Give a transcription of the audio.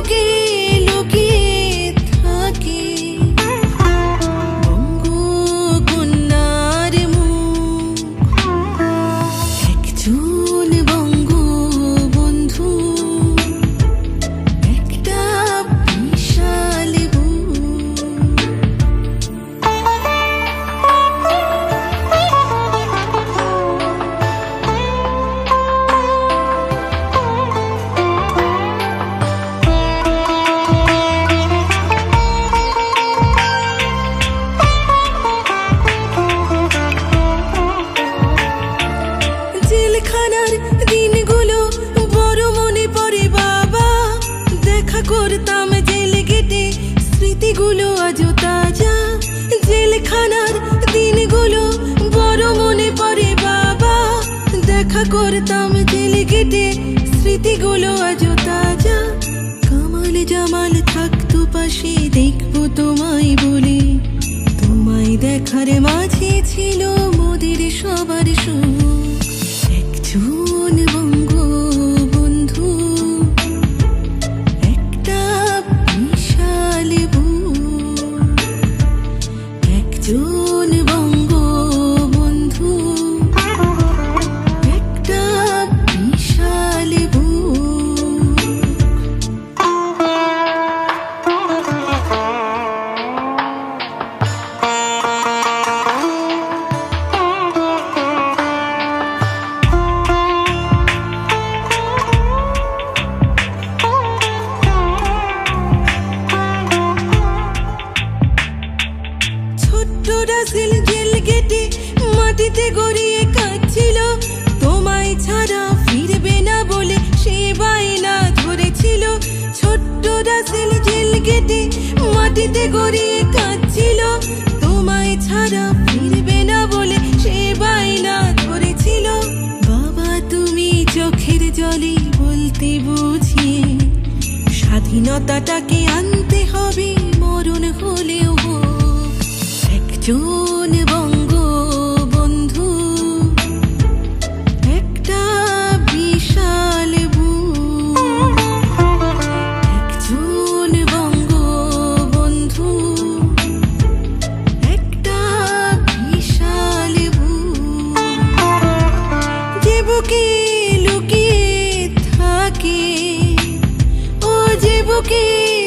रुकी গেটে স্মৃতিগুলো আজও তাজা। কামাল জামাল থাকতো পাশে, দেখব তোমায় বলে। তোমায় দেখার মাঝে ছিল মোদের সবার সুখ। একজন মাটিতে গড়িয়ে কাঁদছিল। তোমায় ছাড়া ফিরবে না বলে সে বাইনা ধরেছিল বাবা, তুমি চোখের জলে বলতে বুঝিয়ে স্বাধীনতাটাকে আনতে que